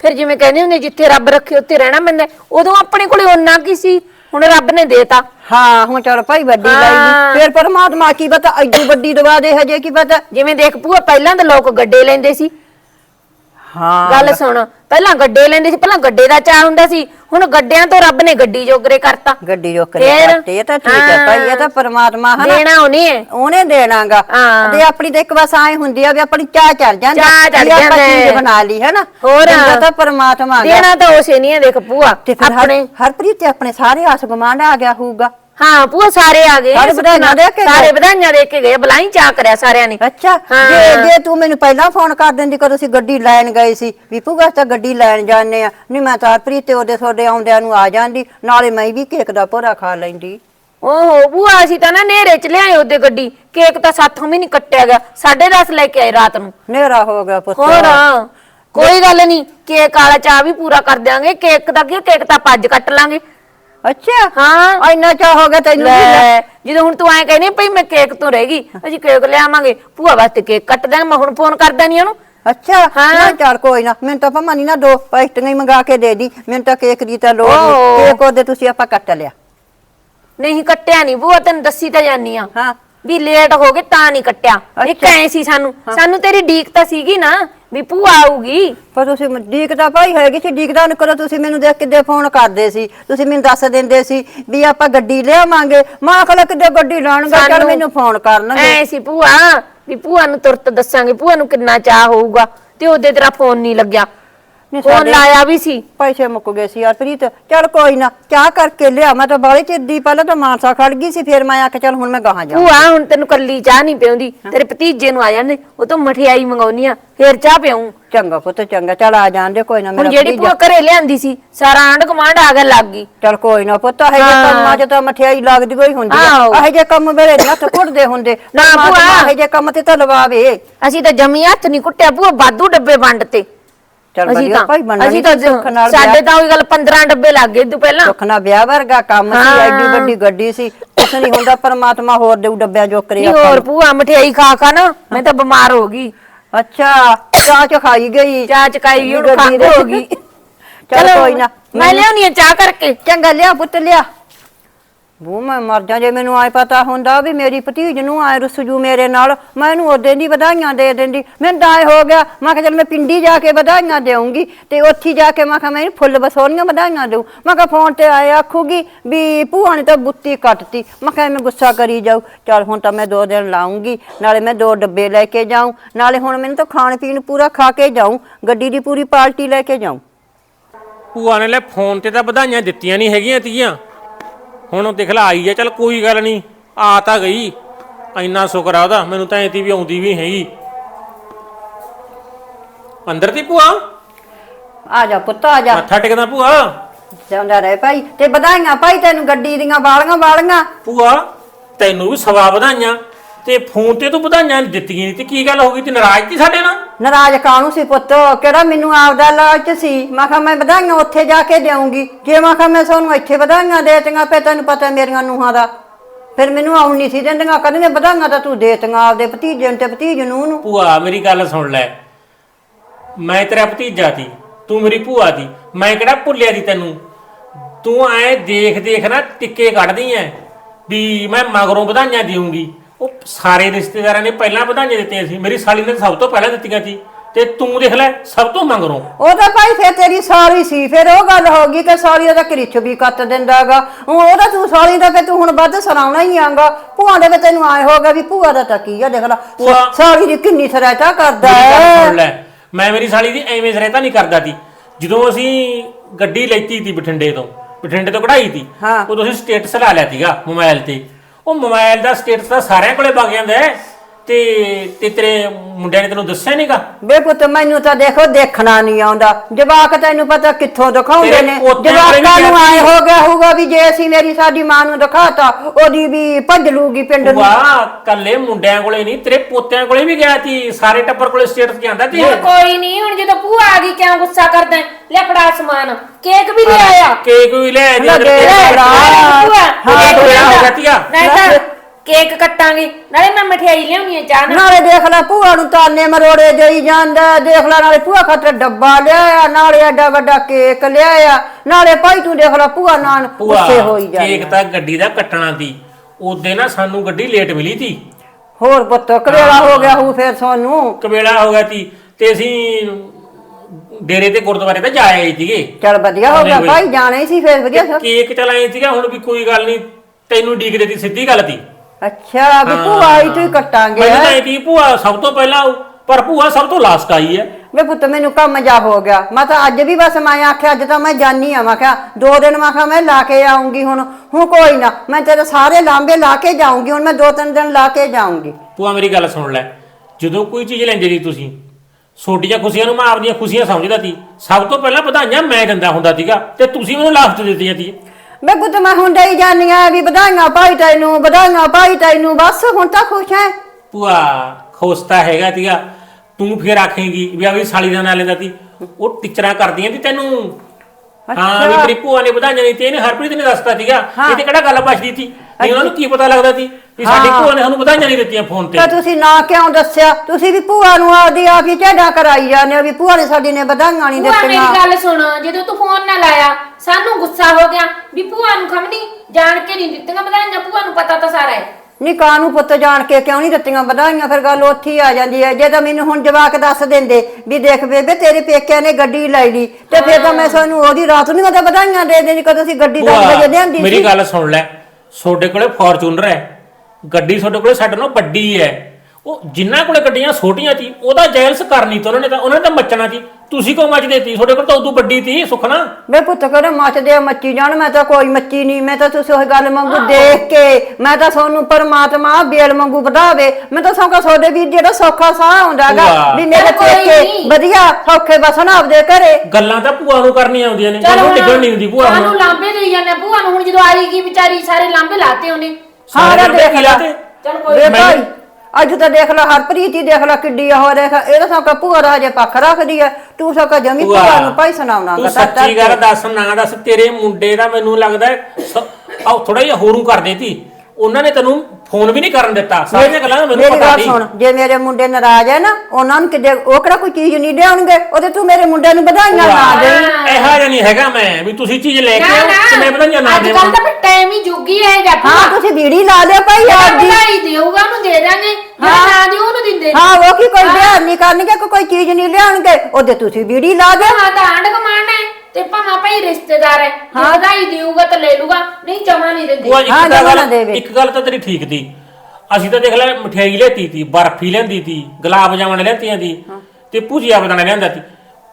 ਫਿਰ ਜਿਵੇਂ ਕਹਿੰਦੇ ਹੁੰਦੇ ਜਿੱਥੇ ਰੱਬ ਰੱਖੇ ਉੱਥੇ ਰਹਿਣਾ ਪੈਂਦਾ ਉਦੋਂ ਆਪਣੇ ਕੋਲੇ ਓਨਾ ਕੀ ਸੀ? ਹੁਣ ਰੱਬ ਨੇ ਦੇਤਾ। ਹਾਂ ਹੁਣ ਚਲ ਭਾਈ ਵੱਡੀ ਲੈ ਹਾਂ। ਲਈ ਫਿਰ ਪਰਮਾਤਮਾ ਕੀ ਪਤਾ ਐਡੀ ਵੱਡੀ ਦਵਾ ਦੇ ਹਜੇ ਕੀ ਪਤਾ। ਜਿਵੇਂ ਦੇਖ ਭੂਆ ਪਹਿਲਾਂ ਤਾਂ ਲੋਕ ਗੱਡੇ ਲੈਂਦੇ ਸੀ। ਹਾਂ ਗੱਲ ਸੁਣ ਪਹਿਲਾਂ ਗੱਡੇ ਲੈਂਦੇ ਸੀ ਪਹਿਲਾਂ ਗੱਡੇ ਦਾ ਚਾਹ ਹੁੰਦਾ ਸੀ ਹੁਣ ਗੱਡਿਆਂ ਤੋਂ ਰੱਬ ਨੇ ਗੱਡੀ ਜੋਗਰੇ ਕਰਤਾ ਗੱਡੀ ਫਿਰ? ਕਰੇ ਇਹ ਤਾਂ ਠੀਕ ਹੈ ਭਾਈ ਇਹ ਤਾਂ ਪਰਮਾਤਮਾ ਹਨਾ ਦੇਣਾ ਉਹਨੇ ਹੈ ਉਹਨੇ ਦੇਣਾਗਾ ਹਾਂ। ਤੇ ਆਪਣੀ ਤਾਂ ਇੱਕ ਬਸ ਐ ਹੁੰਦੀ ਆ ਵੀ ਆਪਣੀ ਚਾਹ ਚੜ ਜਾਂਦੀ ਚਾਅ ਚੜ੍ਹ ਵੀ ਆਪਾਂ ਜਾਂਦਾ ਹੈ। ਚੀਜ਼ ਬਣਾ ਲਈ ਹੈ ਨਾ ਹੋਰ? ਦਿੰਦਾ ਤਾਂ ਪਰਮਾਤਮਾ। ਦੇਣਾ ਤਾਂ ਉਸੇ ਨਹੀਂ ਹੈ ਦੇਖ ਭੂਆ ਤੇ ਫਿਰ ਹਰ ਆਪਣੇ ਹਰਪ੍ਰੀਤ ਤੇ ਆਪਣੇ ਸਾਰੇ ਆਸ ਗੁਆਂਢ ਆ ਗਿਆ ਹੋਊਗਾ ਹਾਂ ਭੂਆ ਸਾਰੇ ਆ ਗਏ। ਸਾਰੇ ਵਧਾਈਆਂ ਦੇ ਕੇ ਸਾਰੇ। ਵਧਾਈਆਂ ਦੇ ਕੇ ਗਏ। ਬਲਾਈ ਚਾਹ ਕਰਿਆ ਸਾਰਿਆਂ ਨੇ। ਅੱਛਾ। ਜੇ ਜੇ ਤੂੰ ਮੈਨੂੰ ਪਹਿਲਾਂ ਫੋਨ ਕਰ ਦਿੰਦੀ ਕਦੋਂ ਅਸੀਂ ਗੱਡੀ ਲੈਣ ਗਏ ਸੀ? ਵੀ ਭੂਗਾ ਤਾਂ ਗੱਡੀ ਲੈਣ ਜਾਂਦੇ ਆ ਨਹੀਂ ਮੈਂ ਤਾਂ ਹਰਪ੍ਰੀਤ ਤੇ ਉਹਦੇ ਤੁਹਾਡੇ ਆਉਂਦਿਆਂ ਨੂੰ ਆ ਜਾਂਦੀ। ਨਾਲੇ ਮੈਂ ਵੀ ਕੇਕ ਦਾ ਭੋਰਾ ਖਾ ਲੈਂਦੀ। ਓਹੋ ਭੂਆ ਅਸੀਂ ਤਾਂ ਨਾ ਨੇਰੇ ਚ ਲਿਆਏ ਉਹਦੇ ਗੱਡੀ। ਕੇਕ ਤਾਂ ਸਾਥੋਂ ਵੀ ਨਹੀਂ ਕੱਟਿਆ ਗਿਆ। 10:30 ਲੈ ਕੇ ਆਏ ਰਾਤ ਨੂੰ। ਹਨੇਰਾ ਹੋ ਗਿਆ ਪੁੱਤ। ਹੋਰ ਕੋਈ ਗੱਲ ਨਹੀਂ। ਕੇਕ ਵਾਲਾ ਚਾਹ ਵੀ ਪੂਰਾ ਕਰ ਦਿਆਂਗੇ। ਕੇਕ ਦਾ ਕੀ ਕੇਕ ਤਾਂ ਆਪਾਂ ਅੱਜ ਕੱਟ ਲਾਂਗੇ। ਅੱਛਾ? ਹਾਂ। ਇੰਨਾ ਚਾਹ ਹੋ ਗਿਆ ਤੈਨੂੰ ਵੀ? ਲੈ। ਲੈ ਜਦੋਂ ਹੁਣ ਤੂੰ ਐ ਕਹਿੰਦੀ ਭਈ ਮੈਂ ਕੇਕ ਤੋਂ ਰਹੇਗੀ ਅਸੀਂ ਕੇਕ ਲਿਆਵਾਂਗੇ। ਭੂਆ ਵਾਸਤੇ ਕੇਕ ਕੱਟ ਦਾਂਗੇ ਮੈਂ ਹੁਣ ਫੋਨ ਕਰਦਾ ਨਹੀਂ ਉਹਨੂੰ। ਅੱਛਾ ਹਾਂ। ਨਾ ਕੋਈ ਨਾ ਮੈਨੂੰ ਤਾਂ ਭਾਵੇਂ ਨੀ ਨਾ ਦੋ ਪੈਸਟੀਆਂ ਹੀ ਮੰਗਾ ਕੇ ਦੇ ਦੀ ਮੈਨੂੰ ਤਾਂ ਕੇਕ ਦੀ ਤਾਂ ਲੋੜ ਨਹੀਂ। ਕੇਕ ਉਹਦੇ ਤੁਸੀਂ ਆਪਾਂ ਕੱਟ ਲਿਆ। ਨਹੀਂ ਕੱਟਿਆ ਨਹੀਂ ਭੂਆ ਤੈਨੂੰ ਦੱਸੀ ਤਾਂ ਜਾਨੀ ਆ। ਹਾਂ। ਵੀ ਲੇਟ ਹੋ ਗਏ ਤਾਂ ਨਹੀਂ ਕੱਟਿਆ। ਇੱਕ ਅੱਛਾ। ਐ ਸੀ ਸਾਨੂੰ। ਸਾਨੂੰ ਤੇਰੀ ਡੀਕ ਤਾਂ ਸੀਗੀ ਨਾ। ਵੀ ਭੂਆ ਆਊਗੀ। ਪਰ ਤੁਸੀਂ ਡੀਕ ਤਾਂ ਭਾਈ ਹੈਗੀ ਸੀ ਡੀਕ ਦਾ ਨਿਕਲੋ ਤੁਸੀਂ ਮੈਨੂੰ ਦੇਖ ਕਿੱਦੇ ਫੋਨ ਕਰਦੇ ਸੀ। ਤੁਸੀਂ ਮੈਨੂੰ ਦੱਸ ਦਿੰਦੇ ਸੀ ਵੀ ਆਪਾਂ ਗੱਡੀ ਲਿਆਵਾਂਗੇ। ਮਾਂ ਖਲਾ ਕਿੱਦੇ ਗੱਡੀ ਲਾਣਗੇ? ਚੱਲ ਸਾਨੂੰ- ਮੈਨੂੰ ਫੋਨ ਕਰਨਗੇ। ਐ ਸੀ ਭੂਆ ਵੀ ਭੂਆ ਨੂੰ ਤੁਰਤ ਦੱਸਾਂਗੇ ਭੂਆ ਨੂੰ ਕਿੰਨਾ ਚਾਹ ਹੋਊਗਾ। ਤੇ ਉਹਦੇ ਤੇਰਾ ਫੋਨ ਨਹੀਂ ਲੱਗਿਆ। ਨਹੀਂ ਫੋਨ ਸਾਡੇ- ਲਾਇਆ ਵੀ ਸੀ। ਪੈਸੇ ਮੁੱਕ ਗਏ ਸੀ ਯਾਰ ਪ੍ਰੀਤ। ਚੱਲ ਕੋਈ ਨਾ ਚਾਹ ਕਰਕੇ ਲਿਆ ਮੈਂ ਤਾਂ ਬਾਲੇ ਚਿਰ ਦੀ ਪਹਿਲਾਂ ਤਾਂ ਮਾਨਸਾ ਖੜ ਗਈ ਸੀ ਫਿਰ ਮੈਂ ਆਖਿਆ ਚੱਲ ਹੁਣ ਮੈਂ ਗਾਹਾਂ ਜਾ ਭੂਆ ਹੁਣ ਤੈਨੂੰ ਕੱਲੀ ਚਾਹ ਨਹੀਂ ਪਿਉਂਦੀ ਤੇਰੇ ਭਤੀਜੇ ਨੂੰ ਆ ਜਾਂਦੇ ਉਹ ਤੋਂ ਮਠਿਆਈ ਮੰਗਾਉਣੀ ਆ ਫੇਰ ਚਾਹ ਪਿਉਂ। ਚੰਗਾ ਪੁੱਤ ਚੰਗਾ ਚੱਲ ਆ ਜਾਂਦੇ ਕੋਈ ਨਾ ਹੁਣ ਮੇਰਾ ਜਿਹੜੀ। ਭੂਆ ਘਰੇ ਲਿਆਂਦੀ ਸੀ ਸਾਰਾ ਆਂਢ ਕਮਾਂਡ ਆ ਗਿਆ ਲੱਗ ਗਈ। ਚੱਲ ਕੋਈ ਨਾ ਪੁੱਤ ਇਹ ਜੇ ਹਾਂ। ਕੰਮਾਂ 'ਚ ਤਾਂ ਮਠਿਆਈ ਲੱਗਦੀ ਹੋਈ ਹੁੰਦੀ ਆਹੋ। ਆ ਇਹ ਜੇ ਕੰਮ ਮੇਰੇ ਨੀ ਹੱਥ ਘੁੱਟਦੇ ਹੁੰਦੇ। ਨਾ ਭੂਆ। ਇਹ ਜੇ ਕੰਮ ਤੇ ਤਾਂ ਲਵਾਵੇ। ਅਸੀਂ ਤਾਂ ਜਮੀ ਹੱਥ ਨਹੀਂ ਕੁੱਟਿਆ ਭੂਆ ਬਾਦੂ ਡੱਬੇ ਵੰਡ ਤੇ। ਚੱਲ ਅਸੀਂ ਵਧੀਆ ਤਾਂ ਭਾਈ ਬਣਨਾ ਅਸੀਂ ਤਾਂ ਸੁੱਖ ਨਾਲ ਸਾਡੇ ਵਿਆਹ- ਤਾਂ ਉਹੀ ਗੱਲ 15 ਡੱਬੇ ਲੱਗ ਗਏ ਤੂੰ ਪਹਿਲਾਂ। ਸੁੱਖ ਨਾਲ ਵਿਆਹ ਵਰਗਾ ਕੰਮ ਸੀ ਹਾਂ। ਐਡੀ ਵੱਡੀ ਗੱਡੀ ਸੀ ਕੁਛ ਨਹੀਂ ਹੁੰਦਾ ਪਰਮਾਤਮਾ ਹੋਰ ਦੇਊ ਡੱਬਿਆਂ ਨਹੀਂ ਹੋਰ ਭੂਆ ਮਠਿਆਈ ਖਾ ਖਾ ਨਾ ਮੈਂ ਤਾਂ ਬਿਮਾਰ ਹੋ ਗਈ। ਅੱਛਾ ਚਾਹ ਚ ਖਾਈ ਗਈ। ਚਾਹ ਚਕਾਈ ਹੁਣ ਗੱਡੀ ਖੰਗ ਦੇ- ਹੋ ਗਈ। ਚੱਲ ਕੋਈ ਨਾ। ਮੈਂ ਲਿਆਉਣੀ ਆ ਚਾਹ ਕਰਕੇ। ਚੰਗਾ ਲਿਆ ਪੁੱਤ ਲਿਆ। ਬੂ ਮੈਂ ਮਰ ਜਾ, ਜੇ ਮੈਨੂੰ ਆਏ ਪਤਾ ਹੁੰਦਾ ਵੀ ਮੇਰੀ ਭਤੀਜ ਨੂੰ ਆਏ ਰਸਜੂ ਮੇਰੇ ਨਾਲ, ਮੈਂ ਇਹਨੂੰ ਉਹਦੇ ਦੀ ਵਧਾਈਆਂ ਦੇ ਦਿੰਦੀ। ਮੈਂ ਤਾਂ ਹੋ ਗਿਆ, ਮੈਂ ਕਿਹਾ ਚੱਲ ਮੈਂ ਪਿੰਡੀ ਜਾ ਕੇ ਵਧਾਈਆਂ ਦੇਵਾਂਗੀ ਤੇ ਉੱਥੇ ਜਾ ਕੇ ਮੈਂ ਕਿਹਾ ਮੈਂ ਇਹਨੂੰ ਫੁੱਲ ਬਸੋਰੀਆਂ ਵਧਾਈਆਂ ਦੇਉ ਮੈਂ ਕਿਹਾ ਫੋਨ ਤੇ ਆਏ ਆਖੂਗੀ ਵੀ ਭੂਆ ਨੇ ਤਾਂ ਗੁੱਤੀ ਕੱਟਤੀ। ਮੈਂ ਕਿਹਾ ਮੈਂ ਗੁੱਸਾ ਕਰੀ ਜਾਊ। ਚੱਲ ਹੁਣ ਤਾਂ ਮੈਂ ਦੋ ਦਿਨ ਲਾਉਂਗੀ ਨਾਲੇ ਮੈਂ ਦੋ ਡੱਬੇ ਲੈ ਕੇ ਜਾਊਂ, ਨਾਲੇ ਹੁਣ ਮੈਨੂੰ ਤਾਂ ਖਾਣ ਪੀਣ ਪੂਰਾ ਖਾ ਕੇ ਜਾਊਂ, ਗੱਡੀ ਦੀ ਪੂਰੀ ਪਾਰਟੀ ਲੈ ਕੇ ਜਾਊਂ। ਭੂਆ ਨੇ ਲੈ ਫੋਨ ਤੇ ਤਾਂ ਵਧਾਈਆਂ ਦਿੱਤੀਆਂ ਨਹੀਂ ਹੈਗੀਆਂ ਤੀਆਂ। ਹੁਣ ਉਹ ਦਿਖ ਲਾ ਆਈ ਆ ਚੱਲ ਕੋਈ ਗੱਲ ਨਹੀਂ ਆ ਤਾਂ ਗਈ। ਇੰਨਾ ਸ਼ੁਕਰ ਆ ਉਹਦਾ ਮੈਨੂੰ ਤਾਂ ਐਤੀ ਵੀ ਆਉਂਦੀ ਵੀ ਹੈਗੀ। ਅੰਦਰ ਦੀ ਭੂਆ? ਆ ਜਾ ਪੁੱਤ ਆ ਜਾ। ਮੱਥਾ ਟੇਕਦਾ ਭੂਆ? ਜਾਂਦਾ ਰਹੇ ਭਾਈ ਤੇ ਵਧਾਈਆਂ ਭਾਈ ਤੈਨੂੰ ਗੱਡੀ ਦੀਆਂ ਵਾਲੀਆਂ ਵਾਲੀਆਂ ਭੂਆ ਤੈਨੂੰ ਵੀ ਸਵਾ ਵਧਾਈਆਂ। ਤੇ ਫੋਨ ਤੇ ਤੂੰ ਵਧਾਈਆਂ ਦਿੱਤੀਆਂ ਨਹੀਂ ਤੇ ਕੀ ਗੱਲ ਹੋ ਗਈ ਤੇ ਨਾਰਾਜ਼ ਸੀ ਸਾਡੇ ਨਾਲ? ਨਾਰਾਜ਼ ਕਾਹਨੂੰ ਸੀ ਪੁੱਤ? ਕਿਹੜਾ ਮੈਨੂੰ ਆਪਦਾ ਲਾਲਚ ਸੀ? ਮੈਂ ਕਿਹਾ ਮੈਂ ਵਧਾਈਆਂ ਉੱਥੇ ਜਾ ਕੇ ਦੇਵਾਂਗੀ ਜੇ ਮੈਂ ਕਿਹਾ ਮੈਂ ਤੁਹਾਨੂੰ ਇੱਥੇ ਵਧਾਈਆਂ ਦੇਤੀਆਂ ਫੇ ਤੈਨੂੰ ਪਤਾ ਮੇਰੀਆਂ ਨੂੰਹਾਂ ਦਾ। ਫਿਰ ਮੈਨੂੰ ਆਉਣ ਨਹੀਂ ਸੀ ਦਿੰਦੀਆਂ। ਕਹਿੰਦੇ ਵਧਾਈਆਂ ਤਾਂ ਤੂੰ ਦੇਤੀਆਂ ਆਪਦੇ ਭਤੀਜੇ ਨੂੰ ਤੇ ਭਤੀਜ ਨੂੰ ਨੂੰ। ਭੂਆ ਮੇਰੀ ਗੱਲ ਸੁਣ ਲੈ। ਮੈਂ ਤੇਰਾ ਭਤੀਜਾ ਸੀ। ਤੂੰ ਮੇਰੀ ਭੂਆ ਦੀ ਮੈਂ ਕਿਹੜਾ ਭੁੱਲਿਆ ਦੀ ਤੈਨੂੰ? ਤੂੰ ਐ ਦੇਖ ਦੇਖ ਨਾ ਟਿੱਕੇ ਕੱਢਦੀ ਐ ਵੀ ਮੈਂ ਮਗਰੋਂ ਵਧਾਈਆਂ ਦੇਊਂਗੀ। ਉਹ ਸਾਰੇ ਰਿਸ਼ਤੇਦਾਰਾਂ ਨੇ ਪਹਿਲਾਂ ਵਧਾਈਆਂ ਦਿੱਤੀਆਂ ਸੀ। ਮੇਰੀ ਸਾਲੀ ਨੇ ਸਭ ਤੋਂ ਪਹਿਲਾਂ ਦਿੱਤੀਆਂ ਸੀ। ਤੇ ਤੂੰ ਦੇਖ ਲੈ ਸਭ ਤੋਂ ਮਗਰੋਂ ਉਹ ਤਾਂ ਭਾਈ ਫੇਰ ਤੇਰੀ ਸਾਰੀ ਸੀ ਫਿਰ ਉਹ ਗੱਲ ਹੋ ਗਈ ਕਿ ਸਾਰੀ ਉਹਦਾ ਕਰਿੱਛ ਵੀ ਕੱਟ ਦਿੰਦਾਗਾ। ਹੁਣ ਉਹਦਾ ਤੂੰ ਸਾਰੀ ਦਾ ਫੇ ਤੂੰ ਹੁਣ ਵੱਧ ਸੁਣਾਉਣਾ ਹੀ ਆਂਗਾ। ਭੂਆ ਦੇ ਵਿੱਚ ਤੈਨੂੰ ਆਏ ਹੋਗਾ ਵੀ ਭੂਆ ਦਾ ਤਾਂ ਕੀ ਆ ਦੇਖ ਲੈ। ਭੂਆ- ਸਾਰੀ ਦੀ ਕਿੰਨੀ ਸਰਾਇਤਾ ਕਰਦਾ ਮੇਰੀ ਗੱਲ ਹੈ। ਸੁਣ ਲੈ। ਮੈਂ ਮੇਰੀ ਸਾਲੀ ਦੀ ਐਵੇਂ ਸਰਹਿਤਾ ਨਹੀਂ ਕਰਦਾ ਸੀ। ਜਦੋਂ ਅਸੀਂ ਗੱਡੀ ਲੈਤੀ ਸੀ ਬਠਿੰਡੇ ਤੋਂ ਬਠਿੰਡੇ ਤੋਂ ਕਢਾਈ ਸੀ ਹਾਂ। ਉਦੋਂ ਅਸੀਂ ਸਟੇਟਸ ਲਾ ਲਿਆ ਸੀਗਾ ਮੋਬਾਈਲ ਤੇ। ਉਹ ਮੋਬਾਈਲ ਦਾ ਸਟੇਟਸ ਤਾਂ ਸਾਰਿਆਂ ਕੋਲੇ ਵਗ ਜਾਂਦਾ ਹੈ। ਤੇ ਤੇ ਤੇਰੇ ਮੁੰਡਿਆਂ ਨੇ ਤੈਨੂੰ ਦੱਸਿਆ ਨਹੀਂਗਾ ਬੇ ਪੁੱਤ ਮੈਨੂੰ ਤਾਂ ਦੇਖੋ ਦੇਖਣਾ ਨਹੀਂ ਆਉਂਦਾ। ਜਵਾਕ ਤੈਨੂੰ ਪਤਾ ਕਿੱਥੋਂ ਦਿਖਾਉਂਦੇ ਤੇਰੇ ਨੇ। ਪੋਤਿਆਂ ਜਵਾਕਾਂ ਨੂੰ ਆਏ। ਹੋ ਗਿਆ ਹੋਊਗਾ ਵੀ ਜੇ ਅਸੀਂ ਮੇਰੀ ਸਾਡੀ ਮਾਂ ਨੂੰ ਦਿਖਾਤਾ ਉਹਦੀ ਵੀ ਭੱਜ ਲੂਗੀ ਪਿੰਡ ਨੂੰ। ਵਾਹ ਕੱਲੇ ਮੁੰਡਿਆਂ ਕੋਲੇ ਨਹੀਂ ਤੇਰੇ ਪੋਤਿਆਂ ਕੋਲੇ ਵੀ ਗਿਆ ਸੀ ਸਾਰੇ ਟੱਬਰ ਕੋਲੇ ਸਟੇਟਸ ਜਾਂਦਾ ਹੁਣ ਕੋਈ ਨਹੀਂ ਹੁਣ ਜਦੋਂ ਭੂਆ ਆ ਗਈ ਕਿਉਂ ਗੁੱਸਾ ਕਰਦਾ? ਹੈ? ਲੈ ਫੜਾ ਸਮਾਨ। ਕੇਕ ਵੀ ਲੈ ਆਇਆ। ਕੇਕ ਵੀ ਲੈ ਆ ਲੈ ਦੇ ਤੇਰੇ ਲਾ। ਭੂਆ, ਹਾਂ, ਕੇਕ ਗਿਆ ਧੀਆ। ਨਹੀਂ ਤਾਂ ਕੇਕ ਕੱਟਾਂਗੇ ਨਾਲੇ ਮੈਂ ਮਠਿਆਈ ਲਿਆਉਣੀ ਹੈ ਚਾਹ ਨਾਲ। ਨਾਲੇ ਦੇਖ ਲੈ ਭੂਆ ਨੂੰ ਤਾਨੇ ਮਰੋੜੇ ਦੇਈ ਜਾਂਦਾ ਦੇਖ ਲੈ ਨਾਲੇ ਭੂਆ ਖਾਤਰ ਡੱਬਾ ਲਿਆਇਆ ਨਾਲੇ ਐਡਾ ਵੱਡਾ ਕੇਕ ਲਿਆਇਆ ਨਾਲੇ ਭਾਈ ਤੂੰ ਦੇਖ ਲੈ ਭੂਆ ਨਾਲ ਭੂਆ ਗੁੱਸੇ ਹੋਈ ਕੇਕ ਜਾਂਦੀ ਤਾਂ ਗੱਡੀ ਦਾ ਕੱਟਣਾ ਸੀ ਉਹਦੇ ਨਾ ਸਾਨੂੰ ਗੱਡੀ ਲੇਟ ਮਿਲੀ ਸੀ। ਹੋਰ ਪੁੱਤ ਕਲੇਲਾ ਹੋ। ਗਿਆ ਹੂ ਫੇਰ ਸੋਨੂੰ। ਕਵੇਲਾ ਹੋ ਗਿਆ ਸੀ ਤੇ ਅਸੀਂ ਡੇਰੇ ਤੇ ਗੁਰਦੁਆਰੇ ਤੇ ਜਾ ਆਏ ਸੀਗੇ। ਚਲ ਵਧੀਆ ਹੋ ਗਿਆ ਭਾਈ ਜਾਣਾ ਹੀ ਸੀ ਫੇਰ ਵਧੀਆ ਸਭ। ਕੇਕ ਚਲਾਏ ਸੀਗਾ ਹੁਣ ਵੀ ਕੋਈ ਗੱਲ ਨਹੀਂ ਤੈਨੂੰ ਡੀਕਦੇ ਦੀ ਸਿੱਧੀ ਗੱਲ ਸੀ। ਅੱਛਾ ਵੀ ਭੂਆ ਆਈ ਤੂੰ ਕੱਟਾਂਗੇ ਮੈਨੂੰ ਤਾਂ ਇਹ ਸੀ ਭੂਆ ਸਭ ਤੋਂ ਪਹਿਲਾਂ ਆਊ, ਪਰ ਭੂਆ ਸਭ ਤੋਂ ਲਾਸਟ ਆਈ ਹੈ। ਵੇ ਪੁੱਤ ਮੈਨੂੰ ਕੰਮ ਜਾ ਹੋ ਗਿਆ। ਮੈਂ ਤਾਂ ਅੱਜ ਵੀ ਬਸ ਮੈਂ ਆਖਿਆ ਅੱਜ ਤਾਂ ਮੈਂ ਜਾਨੀ ਆ ਮੈਂ ਕਿਹਾ ਦੋ ਦਿਨ ਮੈਂ ਕਿਹਾ ਮੈਂ ਲਾ ਕੇ ਆਉਂਗੀ ਹੁਣ। ਹੁਣ ਕੋਈ ਨਾ ਮੈਂ ਤੇਰੇ ਸਾਰੇ ਲਾਂਬੇ ਲਾ ਕੇ ਜਾਉਂਗੀ ਹੁਣ ਮੈਂ ਦੋ ਤਿੰਨ ਦਿਨ ਲਾ ਕੇ ਜਾਉਂਗੀ ਭੂਆ ਮੇਰੀ ਗੱਲ ਸੁਣ ਲੈ। ਜਦੋਂ ਕੋਈ ਚੀਜ਼ ਲੈਂਦੇ ਸੀ ਤੁਸੀਂ ਛੋਟੀਆਂ ਖੁਸ਼ੀਆਂ ਨੂੰ ਮੈਂ ਆਪਣੀਆਂ ਖੁਸ਼ੀਆਂ ਸਮਝਦਾ ਸੀ। ਸਭ ਤੋਂ ਪਹਿਲਾਂ ਵਧਾਈਆਂ ਮੈਂ ਦਿੰਦਾ ਹੁੰਦਾ ਸੀਗਾ ਤੇ ਤੁਸੀਂ ਮੈਨੂੰ ਲਾਸਟ ਦਿੱਤੀਆਂ ਸੀ। ਵੇ ਪੁੱਤ ਮੈਂ ਹੁਣ ਡਈ ਜਾਨੀ ਆ ਵੀ ਵਧਾਈਆਂ ਭਾਈ ਤੈਨੂੰ ਵਧਾਈਆਂ ਭਾਈ ਤੈਨੂੰ ਬਸ ਹੁਣ ਤਾਂ ਖੁਸ਼ ਐ। ਭੂਆ ਖੁਸ਼ ਤਾਂ ਹੈਗਾ ਸੀਗਾ ਤੂੰ ਫੇਰ ਆਖੇਂਗੀ ਵੀ ਆ ਵੀ ਸਾਲੀ ਦਾ ਨਾਂ ਲੈਂਦਾ ਸੀ ਉਹ ਟੀਚਰਾਂ ਕਰਦੀਆਂ ਸੀ ਤੈਨੂੰ। ਹਾਂ ਵੀ ਤੇਰੀ ਭੂਆ ਨੇ ਵਧਾਈਆਂ ਨਹੀਂ ਤੇ ਇਹਨੇ ਹਰਪ੍ਰੀਤ ਨੇ ਦੱਸਤਾ ਸੀਗਾ। ਇਹ ਤੇ ਕਿਹੜਾ ਗੱਲ ਬਚਦੀ ਸੀ ਉਹਨਾਂ ਨੂੰ ਕੀ ਪਤਾ ਲੱਗਦਾ ਸੀ ਵੀ ਸਾਡੀ ਭੂਆ ਨੇ ਸਾਨੂੰ ਵਧਾਈਆਂ ਨਹੀਂ ਦਿੱਤੀਆਂ ਫੋਨ ਤੇ। ਤਾਂ ਤੁਸੀਂ ਨਾ ਕਿਉਂ ਦੱਸਿਆ? ਤੁਸੀਂ ਵੀ ਭੂਆ ਨੂੰ ਆਪਦੀ ਆਪ ਹੀ ਝੇਡਾ ਕਰਾਈ ਜਾਂਦੇ ਹੋ ਵੀ ਭੂਆ ਨੇ ਸਾਡੀ ਨੇ ਵਧਾਈਆਂ ਨਹੀਂ ਭੂਆ ਮੇਰੀ ਦਿੱਤੀਆਂ। ਗੱਲ ਸੁਣ ਜਦੋਂ ਤੂੰ ਫੋਨ ਨਾ ਲਾਇਆ ਸਾਨੂੰ ਗੁੱਸਾ ਹੋ ਗਿਆ ਵੀ ਭੂਆ ਨੂੰ ਖਮਣੀ ਜਾਣ ਕੇ ਨਹੀਂ ਦਿੱਤੀਆਂ ਵਧਾਈਆਂ ਭੂਆ ਨੂੰ ਪਤਾ ਤਾਂ ਸਾਰਾ ਹੈ। ਨੀ ਕਾਨੂੰ ਪੁੱਤ ਜਾਣ ਕੇ ਕਿਉਂ ਨਹੀਂ ਦਿੱਤੀਆਂ ਵਧਾਈਆਂ? ਫਿਰ ਗੱਲ ਉੱਥੇ ਹੀ ਆ ਜਾਂਦੀ ਹੈ। ਜੇ ਤਾਂ ਮੈਨੂੰ ਹੁਣ ਜਵਾਕ ਦੱਸ ਦਿੰਦੇ ਵੀ ਦੇਖ ਬੇਬੇ ਤੇਰੇ ਪੇਕਿਆਂ ਨੇ ਗੱਡੀ ਲੈ ਲਈ ਤੇ ਫਿਰ ਤਾਂ ਮੈਂ ਸਾਨੂੰ ਉਹਦੀ ਰਾਤ ਨੂੰ ਤਾਂ ਵਧਾਈਆਂ ਦੇ ਦੇਣੀ ਕਦੋਂ ਅਸੀਂ ਗੱਡੀ 10 ਵਜੇ ਦੇਂਦੀ ਮੇਰੀ ਸੀ। ਗੱਲ ਸੁਣ ਲੈ। ਤੁਹਾਡੇ ਕੋਲੇ ਫੋਰਚੂਨਰ ਹੈ। ਗੱਡੀ ਤੁਹਾਡੇ ਕੋਲੇ ਸਾਡੇ ਨਾਲੋਂ ਵੱਡੀ ਹੈ। ਉਹ ਜਿੰਨਾ ਕੋਲੇ ਗੱਡੀਆਂ ਛੋਟੀਆਂ ਸੀ ਉਹਦਾ ਜੈਲਸ ਕਰਨੀ ਤੇ ਉਹਨਾਂ ਨੇ ਤਾਂ ਉਹਨਾਂ ਨੇ ਤਾਂ ਮੱਚਣਾ ਸੀ। ਤੁਸੀਂ ਕਿਉਂ ਮੱਚਦੇ ਸੀ? ਤੁਹਾਡੇ ਕੋਲ ਤਾਂ ਉਦੋਂ ਵੱਡੀ ਸੀ ਸੁਖਣਾ ਮੈਂ ਪੁੱਤ ਕਹਿੰਦਾ ਮੱਚਦੇ ਆ ਮੱਚੀ ਜਾਣ ਮੈਂ ਤਾਂ ਕੋਈ ਮੱਚੀ ਨਹੀਂ ਮੈਂ ਤਾਂ ਤੁਸੀਂ ਉਹ ਗੱਲ ਮੰਗੂ ਦੇਖ ਕੇ ਮੈਂ ਤਾਂ ਤੁਹਾਨੂੰ ਪਰਮਾਤਮਾ ਬੇਲ ਮੰਗੂ ਵਧਾਵੇ। ਮੈਂ ਤਾਂ ਸੌਂਕਾ ਤੁਹਾਡੇ ਵੀਰ ਜਿਹੜਾ ਸੌਖਾ ਸਾਹ ਆਉਂਦਾਗਾ। ਵੀ ਮੇਰੇ ਪੇਕੇ ਨਹੀਂ। ਵਧੀਆ ਸੌਖੇ ਬਸਣ ਆਪਦੇ ਘਰੇ। ਗੱਲਾਂ ਤਾਂ ਭੂਆ ਨੂੰ ਕਰਨੀਆਂ ਆਉਂਦੀਆਂ ਨੇ ਹੁਣ ਟਿਕਣ ਨਹੀਂ ਹੁੰਦੀ ਭੂਆ ਨੂੰ। ਲਾਂਬੇ ਦੇਈ ਜਾਂਦੇ ਭੂਆ ਨੂੰ ਹੁਣ ਜਦੋਂ ਆਏਗੀ ਵਿਚਾਰੀ ਸਾਰੇ ਲਾਂਬੇ ਲਾਤੇ ਉਹਨੇ। ਹਾਂ ਸਾਰੇ ਦੇਖ ਕੀ ਲੈ? ਚੱਲ ਕੋਈ ਵੇ ਭਾਈ ਅੱਜ ਤਾਂ ਦੇਖ ਲੈ ਹਰਪ੍ਰੀਤ ਹੀ ਦੇਖ ਲੈ ਕਿੱਡੀ ਉਹ ਦੇਖ ਇਹਦਾ ਸੌਂਕਾ ਭੂਆ ਦਾ ਹਜੇ ਪੱਖ ਰੱਖਦੀ ਐ ਤੂੰ ਸੌਂਕਾ ਜਮੀ ਭੂਆ ਨੂੰ ਭਾਈ ਸੁਣਾਉਣਾ ਤੂੰ ਸੱਚੀ ਗੱਲ ਦੱਸ ਨਾ ਦੱਸ ਤੇਰੇ ਮੁੰਡੇ ਦਾ ਮੈਨੂੰ ਲੱਗਦਾ ਆ ਥੋੜਾ ਜਿਹਾ ਹੋਰੂ ਕਰਦੇ ਸੀ ਉਹਨਾਂ ਨੇ ਤੈਨੂੰ ਫੋਨ ਵੀ ਨਹੀਂ ਕਰਨ ਦਿੱਤਾ। ਸਾਰੀਆਂ ਗੱਲਾਂ ਦਾ ਮੈਨੂੰ ਮੇਰੀ ਪਤਾ ਗੱਲ ਸੀ। ਸੁਣ ਜੇ ਮੇਰੇ ਮੁੰਡੇ ਨਾਰਾਜ਼ ਹੈ ਨਾ ਉਹਨਾਂ ਨੂੰ ਕਿਤੇ ਉਹ ਕਿਹੜਾ ਕੋਈ ਚੀਜ਼ ਨਹੀਂ ਦੇਣਗੇ ਉਹਦੇ ਤੂੰ ਮੇਰੇ ਮੁੰਡੇ ਨੂੰ ਵਧਾਈਆਂ ਨਾ ਦੇ ਇਹੋ ਜਿਹਾ ਨਹੀਂ ਹੈਗਾ ਮੈਂ ਵੀ ਤੁਸੀਂ ਚੀਜ਼ ਲੈ ਕੇ ਨਾ ਆਓ ਤੇ ਮੈਂ ਵਧਾਈਆਂ ਨਾ ਅੱਜ ਦੇਵਾਂ। ਕੱਲ ਤਾਂ ਫਿਰ ਟਾਈਮ ਹੀ ਜੁਗੀ ਹੈ ਜਾਂ ਹਾਂ ਤੁਸੀਂ ਬੀੜੀ ਲਾ ਦਿਓ ਭਾਈ ਜਿਹੜਾ ਆਪਦੀ ਵਧਾਈ ਦੇਊਗਾ ਉਹਨੂੰ ਦੇ ਦਾਂਗੇ। ਜਿਹੜਾ ਨਾ ਦਿਓ ਉਹਨੂੰ ਦਿੰਦੇ ਹਾਂ ਉਹ ਕੀ ਕੋਈ ਬਿਆਨ ਨਹੀਂ ਕਰਨਗੇ ਕੋਈ ਚੀਜ਼ ਨਹੀਂ ਲਿਆਉਣਗੇ ਉਹਦੇ ਤੁਸੀਂ ਬੀੜੀ ਲਾ ਦਿਓ। ਹਾਂ ਤਾਂ ਆਂਡ ਕਮਾਣਾ ਤੇ ਭਾਵੇਂ ਭਾਈ ਰਿਸ਼ਤੇਦਾਰ ਹੈ ਜੇ ਵਧਾਈ ਦੇਊਗਾ ਤਾਂ ਲੈ ਲੂਗਾ ਨਹੀਂ ਜਮਾ ਨਹੀਂ ਦਿੰਦੇ। ਇੱਕ ਹਾਂ, ਤਾਂ ਜਮਾਂ ਨਾ ਗੱਲ ਦੇਵੇ। ਇੱਕ ਗੱਲ ਤਾਂ ਤੇਰੀ ਠੀਕ ਦੀ। ਅਸੀਂ ਤਾਂ ਦੇਖ ਲੈ ਮਠਿਆਈ ਲੈਤੀ ਤੀ ਬਰਫੀ ਲੈਂਦੀ ਤੀ ਗੁਲਾਬ ਜਾਮਣ ਲੈਤੀਆਂ ਤੀ ਤੇ ਭੁਜੀਆ ਬਦਾਣਾ ਲਿਆਂਦਾ ਤੀ।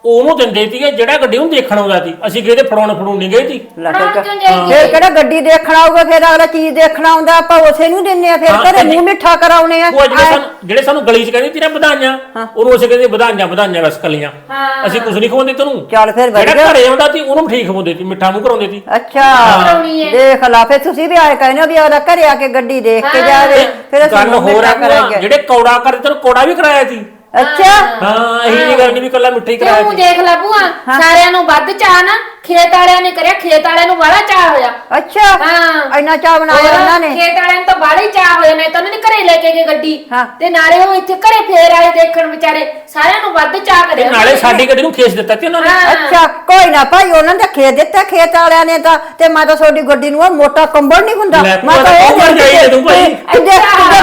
ਉਹਨੂੰ ਦਿੰਦੇ ਸੀਗੇ ਜਿਹੜਾ ਗੱਡੀ ਨੂੰ ਦੇਖਣ ਆਉਂਦਾ ਸੀ। ਅਸੀਂ ਕਿਤੇ ਫੜਾਉਣ ਫੜੂਣ ਨਹੀਂ ਗਏ ਸੀ? ਲੈ ਫੜਾਉਣ ਠੀਕ ਕਿਉਂ ਹੈ। ਜਾਈਏ? ਫਿਰ ਕਿਹੜਾ ਗੱਡੀ ਦੇਖਣਾ ਆਊਗਾ ਫਿਰ ਅਗਲਾ ਚੀਜ਼ ਦੇਖਣਾ ਆਉਂਦਾ ਆਪਾਂ ਉਸੇ ਨੂੰ ਦਿੰਨੇ ਆ ਫਿਰ ਹਾਂ, ਘਰੇ ਮੂੰਹ ਮਿੱਠਾ ਕਰਾਉਣੇ ਆ। ਉਹ ਜਿਹੜੇ ਸਾਨੂੰ ਜਿਹੜੇ ਸਾਨੂੰ ਗਲੀ 'ਚ ਕਹਿੰਦੇ ਤੇਰਾ ਵਧਾਈਆਂ ਉਹਨੂੰ ਅਸੀਂ ਕਹਿੰਦੇ ਵਧਾਈਆਂ ਵਧਾਈਆਂ ਬਸ ਕਲੀਆਂ। ਹਾਂ। ਅਸੀਂ ਕੁਝ ਨਹੀਂ ਖਵਾਉਂਦੇ ਤੈਨੂੰ। ਚੱਲ ਫਿਰ ਜਿਹੜਾ ਘਰੇ ਆਉਂਦਾ ਸੀ ਉਹਨੂੰ ਠੀਕ ਖਵਾਉਂਦੇ ਸੀ ਮਿੱਠਾ ਮੂੰਹ ਕਰਾਉਂਦੇ ਸੀ। ਅੱਛਾ। ਕਰਾਉਣੀ ਹੈ। ਦੇਖ ਲਾ ਫਿਰ ਤੁਸੀਂ ਵੀ ਆਏ ਕਹਿੰਦੇ ਹੋ ਵੀ ਉਹਦਾ ਘਰੇ ਆ ਕੇ ਗੱਡੀ ਦੇਖ ਕੇ ਜਾਵੇ। ਫਿਰ ਅਸੀਂ ਗੱਲ ਮੂੰਹ ਹੋਰ ਆ ਭੂਆ, ਕਰਾਂਗੇ। ਜਿਹੜੇ ਕੌੜਾ ਕਰਦੇ ਤੈਨੂੰ ਕੌੜਾ ਵੀ ਕਰਾਇਆ ਸੀ? ਅੱਛਾ? ਹਾਂ ਇਹੀ ਨਹੀਂ ਗੱਲ ਨਹੀਂ ਵੀ ਕੱਲਾ ਮਿੱਠਾ ਕਰਾਇਆ ਤੂੰ ਦੇਖ ਲੈ ਭੂਆ ਸਾਰਿਆਂ ਨੂੰ ਵੱਧ ਚਾਹ ਨਾ ਖੇਤ ਵਾਲਿਆਂ ਨੇ ਕਰਿਆ ਖੇਤ ਵਾਲਿਆਂ ਨੂੰ ਵਾਲਾ ਚਾਹ ਹੋਇਆ। ਅੱਛਾ ਹਾਂ। ਇੰਨਾ ਚਾਹ ਬਣਾਇਆ ਉਹਨਾਂ ਨੇ? ਖੇਤ ਵਾਲਿਆਂ ਨੂੰ ਤਾਂ ਬਾਹਲਾ ਹੀ ਚਾਹ ਹੋਇਆ ਨਹੀਂ ਤਾਂ ਉਹਨਾਂ ਨੇ ਘਰੇ ਲੈ ਕੇ ਗਏ ਗੱਡੀ। ਹਾਂ। ਤੇ ਨਾਲੇ ਉਹ ਇੱਥੇ ਘਰੇ ਫੇਰ ਆਏ ਦੇਖਣ ਵਿਚਾਰੇ ਸਾਰਿਆਂ ਨੂੰ ਵੱਧ ਚਾਹ ਤੇ ਕਰਿਆ ਨਾਲੇ ਸਾਡੀ ਗੱਡੀ ਨੂੰ ਖੇਸ ਦਿੱਤਾ ਸੀ ਉਹਨਾਂ ਨੇ। ਹਾਂ। ਅੱਛਾ ਕੋਈ ਨਾ ਭਾਈ ਉਹਨਾਂ ਨੇ ਤਾਂ ਖੇਤ ਦਿੱਤਾ ਖੇਤ ਵਾਲਿਆਂ ਨੇ ਤਾਂ ਤੇ ਮੈਂ ਤਾਂ ਤੁਹਾਡੀ ਗੱਡੀ ਨੂੰ ਉਹ ਮੋਟਾ ਕੰਬਲ ਨਹੀਂ ਹੁੰਦਾ। ਲੈ, ਤਾਂ ਦਾ ਕੰਬਲ ਚਾਹੀਦਾ ਤੂੰ ਭਾਈ। ਕਿੱਡੇ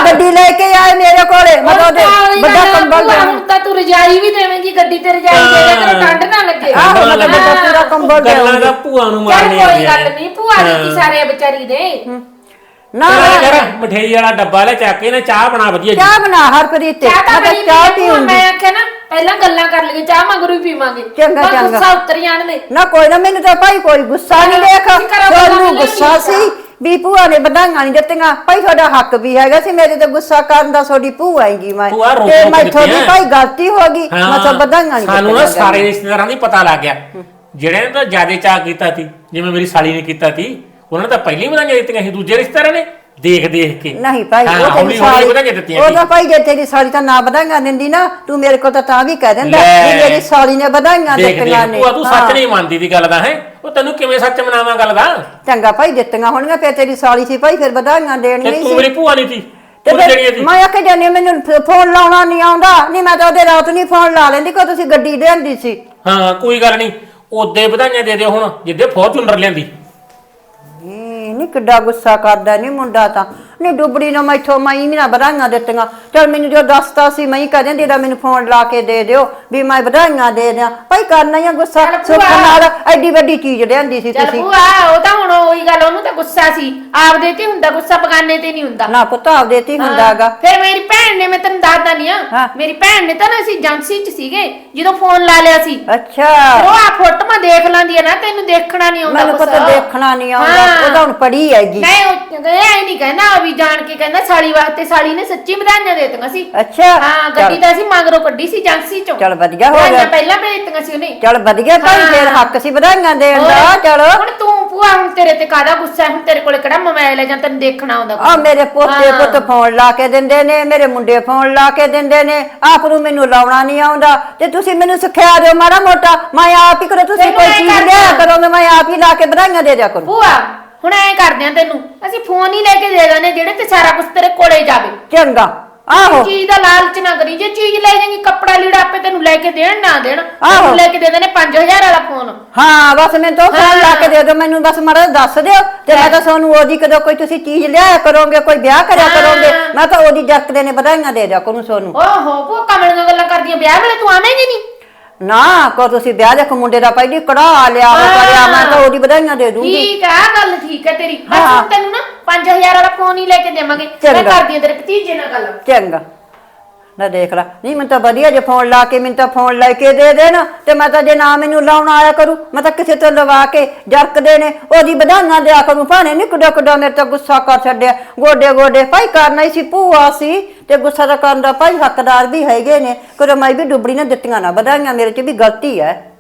ਗੱਡੀ ਲੈ ਕੇ ਆਏ ਮੇਰੇ ਕੋਲੇ ਮੈਂ ਤਾਂ ਉਹਦੇ ਵੱਡਾ ਕੰਬਲ ਦੇ ਹੁਣ ਤਾਂ ਤੂੰ ਰਜਾਈ ਵੀ ਦੇਵੇਂਗੀ ਗੱਡੀ ਤੇ ਰਜਾਈ ਦੇ ਦੇ ਤੇਰੇ ਠੰਡ ਨਾ ਲੱਗੇ। ਆਹੋ ਮੈਂ ਤਾਂ ਵੱਡਾ ਪੂਰਾ ਕੰਬਲ ਦੇ ਗੱਲਾਂ ਦਾ ਭੂਆ ਨੂੰ ਚੱਲ ਮਾਰਨੀਆਂ ਕੋਈ ਗੱਲ ਨੇ। ਨਹੀਂ ਭੂਆ ਦਿੱਤੀ ਸਾਰੇ ਵਿਚਾਰੀ ਦੇ। ਨਾ ਚੱਲ ਕਰ ਮਠਿਆਈ ਵਾਲਾ ਡੱਬਾ ਲੈ ਚੱਕ ਕੇ ਨਾ ਚਾਹ ਬਣਾ ਵਧੀਆ ਜੀ। ਚਾਹ ਬਣਾ ਹਰਪ੍ਰੀਤ ਤੇ ਚਾਹ ਤਾਂ ਮੈਂ ਤਾਂ ਬਣੀ ਚਾਹ ਪੀ ਪੀਉਂਗੀ ਮੈਂ ਆਖਿਆ ਨਾ ਪਹਿਲਾਂ ਗੱਲਾਂ ਕਰ ਲਈਏ ਚਾਹ ਮਗਰੋਂ ਹੀ ਪੀਵਾਂਗੇ। ਚੰਗਾ, ਬਸ ਚੰਗਾ। ਗੁੱਸਾ ਉਤਰ ਜਾਣ ਦੇ। ਨਾ ਕੋਈ ਨਾ ਮੈਨੂੰ ਤਾਂ ਭਾਈ ਕੋਈ ਗੁੱਸਾ ਨਹੀਂ ਦੇਖ। ਤੁਸੀਂ ਗੱਲਾਂ ਗੁੱਸਾ। ਸੀ। ਵੀ ਭੂਆ ਨੇ ਵਧਾਈਆਂ ਨਹੀਂ ਦਿੱਤੀਆਂ। ਭਾਈ ਤੁਹਾਡਾ ਹੱਕ ਵੀ ਹੈਗਾ ਸੀ ਮੇਰੇ ਤੇ ਗੁੱਸਾ ਕਰਨ ਦਾ ਤੁਹਾਡੀ ਭੂਆ ਹੈਗੀ ਮੈਂ। ਭੂਆ ਤੇ ਮੈਂ ਤੁਹਾਡੀ ਦਿੱਤੀਆਂ। ਭਾਈ ਗਲਤੀ ਹੋ ਗਈ ਮੈਂ ਤਾਂ ਵਧਾਈਆਂ ਨਹੀਂ ਸਾਨੂੰ ਨਾ ਦਿੱਤੀਆਂ ਸਾਰੇ ਰਿਸ਼ਤੇਦਾਰਾਂ ਦੀ ਪਤਾ ਲੱਗ ਗਿਆ। ਜਿਹੜੇ ਨੇ ਤਾਂ ਜਿਆਦੇ ਚਾਹ ਕੀਤਾ ਸੀ ਜਿਵੇਂ ਮੇਰੀ ਸਾਲੀ ਨੇ ਕੀਤਾ ਸੀ ਉਹਨਾਂ ਨੇ ਤਾਂ ਪਹਿਲੀ ਵਧਾਈਆਂ ਦਿੱਤੀਆਂ ਸੀ ਦੂਜੇ ਰਿਸ਼ਤੇਦਾਰਾਂ ਨੇ ਦੇਖ ਦੇਖ ਕੇ। ਨਹੀਂ ਭਾਈ ਹਾਂ, ਉਹ ਹੌਲੀ ਤੇਰੀ ਹੌਲੀ ਸਾਲੀ ਵਧਾਈਆਂ ਦਿੱਤੀਆਂ ਉਹ ਤਾਂ ਭਾਈ ਜੇ ਤੇਰੀ ਸਾਲੀ ਤਾਂ ਨਾ ਵਧਾਈਆਂ ਦਿੰਦੀ ਨਾ ਤੂੰ ਮੇਰੇ ਕੋਲ ਤਾਂ ਤਾਂ ਵੀ ਕਹਿ ਦਿੰਦਾ ਲੈ। ਵੀ ਮੇਰੀ ਸਾਲੀ ਨੇ ਵਧਾਈਆਂ ਦੇਖ ਦਿੱਤੀਆਂ ਦੇਖ ਨੇ। ਭੂਆ ਤੂੰ ਹਾਂ। ਸੱਚ ਨਹੀਂ ਮੰਨਦੀ ਦੀ ਗੱਲ ਦਾ ਹੈ? ਉਹ ਤੈਨੂੰ ਕਿਵੇਂ ਸੱਚ ਮਨਾਵਾਂ ਗੱਲ ਦਾ? ਚੰਗਾ ਭਾਈ ਦਿੱਤੀਆਂ ਹੋਣਗੀਆਂ ਫਿਰ ਤੇਰੀ ਸਾਲੀ ਸੀ ਭਾਈ ਫਿਰ ਵਧਾਈਆਂ ਤੇ ਦੇਣੀਆਂ ਤੂੰ ਸੀ। ਮੇਰੀ ਭੂਆ ਨਹੀਂ ਸੀ ਤੇ ਤੂੰ ਫਿਰ ਮੈਂ ਆਖੇ ਜਾਨੀ ਮੈਨੂੰ ਫ- ਫੋਨ ਲਾਉਣਾ ਨਹੀਂ ਆਉਂਦਾ ਨਹੀਂ ਮੈਂ ਤਾਂ ਉਹਦੇ ਰਾਤ ਨਹੀਂ ਫੋਨ ਲਾ ਲੈਂਦੀ ਕੋ ਤੁਸੀਂ ਗੱਡੀ ਲਿਆਂਦੀ ਸੀ। ਹਾਂ ਕੋਈ ਗੱਲ ਨਹੀਂ ਉਹਦੇ ਵਧਾਈਆਂ ਦੇ ਦਿਓ ਹੁਣ ਜਿੱਦੇ ਫੋਰਚੂਨਰ ਲਿਆਂਦੀ। ਨਹੀਂ ਕਿੱਡਾ ਗੁੱਸਾ ਕਰਦਾ ਨਹੀਂ ਮੁੰਡਾ ਤਾਂ। ਨਹੀਂ ਡੁੱਬੜੀ ਨਾ ਮੈਥੋਂ ਮੈਂ ਹੀ ਨਾ ਵਧਾਈਆਂ ਦਿੱਤੀਆਂ। ਚਲ ਮੈਨੂੰ ਜੋ ਦੱਸਤਾ ਸੀ ਮੈਂ ਹੀ ਕਹਿ ਦਿੰਦੀ ਮੈਨੂੰ ਫੋਨ ਲਾ ਕੇ ਦੇ ਦਿਓ ਵੀ ਮੈਂ ਵਧਾਈਆਂ ਦੇ ਦਿਆਂ। ਭਾਈ ਕਰਨਾ ਹੀ ਆ ਗੁੱਸਾ ਚੱਲ ਸੁੱਖ ਭੂਆ। ਨਾਲ ਐਡੀ ਵੱਡੀ ਚੀਜ਼ ਲਿਆਂਦੀ ਸੀ ਚੱਲ ਤੁਸੀਂ। ਭੂਆ ਉਹ ਤਾਂ ਹੁਣ ਉਹੀ ਗੱਲ ਉਹਨੂੰ ਤਾਂ ਗੁੱਸਾ ਸੀ। ਆਪਦੇ ਤੇ ਹੁੰਦਾ ਗੁੱਸਾ ਬਗਾਨੇ ਤੇ ਨਹੀਂ ਹੁੰਦਾ। ਨਾ ਪੁੱਤ ਆਪਦੇ ਤੇ ਹੀ ਹੁੰਦਾਗਾ। ਫਿਰ ਮੇਰੀ ਭੈਣ ਨੇ ਮੈਂ ਤੈਨੂੰ ਦੱਸਦਾ ਨਹੀਂ ਹਾਂ। ਆ ਮੇਰੀ ਭੈਣ ਨੇ ਤਾਂ ਨਾ ਅਸੀਂ ਏਜੰਸੀ 'ਚ ਸੀਗੇ ਜਦੋਂ ਫੋਨ ਲਾ ਲਿਆ ਸੀ। ਅੱਛਾ। ਉਹ ਆ ਫੋਟੋਆਂ ਦੇਖ ਲੈਂਦੀ ਆ ਨਾ ਤੈਨੂੰ ਦੇਖਣਾ ਨਹੀਂ ਆਉਂਦਾ ਮੈਨੂੰ ਪਤਾ ਕੁਛ। ਦੇਖਣਾ ਨਹੀਂ ਆਉਂਦਾ ਹਾਂ। ਉਹਦਾ ਹੁਣ ਪੜੀ ਹੈਗੀ। ਨਹੀਂ ਉਹ ਇਹ ਨਹੀਂ ਕਹਿੰਦਾ ਵੀ ਜਾਣ ਕੇ ਕਹਿੰਦਾ ਸਾਲੀ ਵਾਸਤੇ ਸਾਲੀ ਨੇ ਸੱਚੀ ਵਧਾਈਆਂ ਦੇ ਦਿੱਤੀਆਂ ਸੀ। ਅੱਛਾ। ਹਾਂ ਗੱਡੀ ਤਾਂ ਅਸੀਂ ਮਗਰੋਂ ਕੱਢੀ ਸੀ ਏਜੰਸੀ 'ਚੋਂ। ਚੱਲ ਵਧੀਆ ਹੋ ਵਧਾਈਆਂ ਗਿਆ। ਪਹਿਲਾਂ ਭੇਜ ਦਿੱਤੀਆਂ ਸੀ ਉਹਨੇ। ਚੱਲ ਵਧੀਆ ਭਾਈ। ਫੇਰ ਹੱਕ ਸੀ ਵਧਾਈਆਂ ਦੇਣ ਦਾ। ਹੋਰ, ਚਲੋ। ਹੁਣ ਤੂੰ ਭੂਆ ਹੁਣ ਤੇਰੇ ਤੇ ਕਾਹਦਾ ਗੁੱਸਾ ਹੈ? ਹੁਣ ਤੇਰੇ ਕੋਲੇ ਕਿਹੜਾ ਮੋਬਾਈਲ ਹੈ ਜਾਂ ਤੈਨੂੰ ਦੇਖਣਾ ਆਉਂਦਾ ਆ ਮੇਰੇ ਪੋਤੇ ਹਾਂ। ਪੁੱਤ ਫੋਨ ਲਾ ਕੇ ਦਿੰਦੇ ਨੇ ਮੇਰੇ ਮੁੰਡੇ ਫੋਨ ਲਾ ਕੇ ਦਿੰਦੇ ਨੇ। ਆਪ ਨੂੰ ਮੈਨੂੰ ਲਾਉਣਾ ਨਹੀਂ ਆਉਂਦਾ। ਤੇ ਤੁਸੀਂ ਮੈਨੂੰ ਸਿਖਿਆ ਦਿਓ ਮਾੜਾ ਮੋਟਾ। ਮੈਂ ਆਪ ਹੀ ਕਰੋ ਤੁਸੀਂ ਤੈਨੂੰ ਕੋਈ ਐਂ ਚੀਜ਼ ਕਰਨਾ। ਲਿਆ ਕਰੋਗੇ ਮੈਂ ਆਪ ਹੀ ਲਾ ਕੇ ਵਧਾਈਆਂ ਦੇ ਦਿਆ ਕਰੂੰ। ਭੂਆ ਹੁਣ ਐਂ ਕਰਦੇ ਆ ਤੈਨੂੰ ਅਸੀਂ ਫੋਨ ਹੀ ਲੈ ਕੇ ਦੇ ਦਾਨੇ ਜਿਹੜੇ ਤੇ ਸਾਰਾ ਕੁਝ ਤੇਰੇ ਕੋਲੇ ਜਾਵੇ। ਚੰਗਾ ਆਹੋ। ਚੀਜ਼ ਦਾ ਲਾਲਚ ਨਾ ਕਰੀ ਜੇ ਚੀਜ਼ ਲੈ ਜਾਏਂਗੀ ਕੱਪੜਾ ਲੀੜਾ ਆਪੇ ਤੈਨੂੰ ਲੈ ਕੇ ਦੇਣ ਨਾ ਦੇਣ। ਆਹੋ। ਤੈਨੂੰ ਲੈ ਕੇ ਦੇ ਦੇਣੇ 5000 ਵਾਲਾ ਫੋਨ ਹਾਂ ਬਸ ਮੈਨੂੰ ਤਾਂ ਫੋਨ ਲਾ ਕੇ। ਦੇ ਦਿਓ ਮੈਨੂੰ ਬਸ ਮਾੜਾ ਜਿਹਾ ਦੱਸ ਦਿਓ। ਤੇ ਮੈਂ ਤਾਂ ਤੁਹਾਨੂੰ ਉਹਦੀ ਕਦੋਂ ਕੋਈ ਤੁਸੀਂ ਚੀਜ਼ ਲਿਆਇਆ ਕਰੋਗੇ ਕੋਈ ਵਿਆਹ ਕਰਿਆ ਹਾਂ। ਕਰੋਗੇ ਮੈਂ ਤਾਂ ਉਹਦੀ ਜੱਕਦੇ ਨੇ ਵਧਾਈਆਂ ਦੇ ਦਿਆ ਕਰੂੰ ਤੁਹਾਨੂੰ ਓਹੋ ਭੂਆ ਕਮਲੀਆਂ ਗੱਲਾਂ ਕਰਦੀਆਂ ਵਿਆਹ ਵੇਲੇ ਤੂੰ ਆਵੇਂਗੀ ਨਹੀਂ ਨਾ ਕੋ ਤੁਸੀਂ ਵਿਆਹ ਦੇ ਮੁੰਡੇ ਦਾ ਪਹਿਲੀ ਕੜਾ ਲਿਆ ਉਹ ਕਰਿਆ ਮੈਂ ਤਾਂ ਉਹਦੀ ਵਧਾਈਆਂ ਦੇ ਦੂੰਗੀ। ਠੀਕ ਆ ਗੱਲ ਠੀਕ ਹੈ ਤੇਰੀ। ਹਾਂ। ਤੈਨੂੰ ਨਾ 5000 ਵਾਲਾ ਫੋਨ ਹੀ ਲੈ ਕੇ ਦੇਵਾਂਗੇ। ਮੈਂ ਚੰਗਾ। ਕਰਦੀ ਆ ਤੇਰੇ ਭਤੀਜੇ ਨਾਲ ਗੱਲ। ਚੰਗਾ। ਨਾ ਦੇਖ ਲੈ। ਨਹੀਂ, ਮੈਨੂੰ ਤਾਂ ਵਧੀਆ ਜੇ ਫੋਨ ਲਾ ਕੇ, ਮੈਨੂੰ ਤਾਂ ਫੋਨ ਲੈ ਕੇ ਦੇ ਦੇਣ, ਤੇ ਮੈਂ ਤਾਂ ਜੇ ਨਾ ਮੈਨੂੰ ਲਾਉਣ ਆਇਆ ਕਰੂ, ਮੈਂ ਤਾਂ ਕਿਸੇ ਤੋਂ ਲਵਾ ਕੇ ਜਰਕਦੇ ਨੇ। ਉਹਦੀ ਵਧਾਈਆਂ ਦਿਆ ਕਰੂੰ ਭਾਣੇ ਨੀ ਕੁੜਾ ਕੁੜਾ ਮੇਰੇ ਤਾਂ ਗੁੱਸਾ ਕਰ ਛੱਡਿਆ। ਗੋਡੇ ਗੋਡੇ, ਭਾਈ ਕਰਨਾ ਹੀ ਸੀ, ਭੂਆ ਸੀ, ਤੇ ਗੁੱਸਾ ਦਾ ਕਰਨ ਦਾ ਭਾਈ ਹੱਕਦਾਰ ਵੀ ਹੈਗੇ ਨੇ। ਕਦੋਂ ਮੈਂ ਵੀ ਡੁੱਬੜੀ ਨੇ ਦਿੱਤੀਆਂ ਨਾ, ਵਧਾਈਆਂ ਮੇਰੇ 'ਚ ਵੀ ਗਲਤੀ ਹੈ।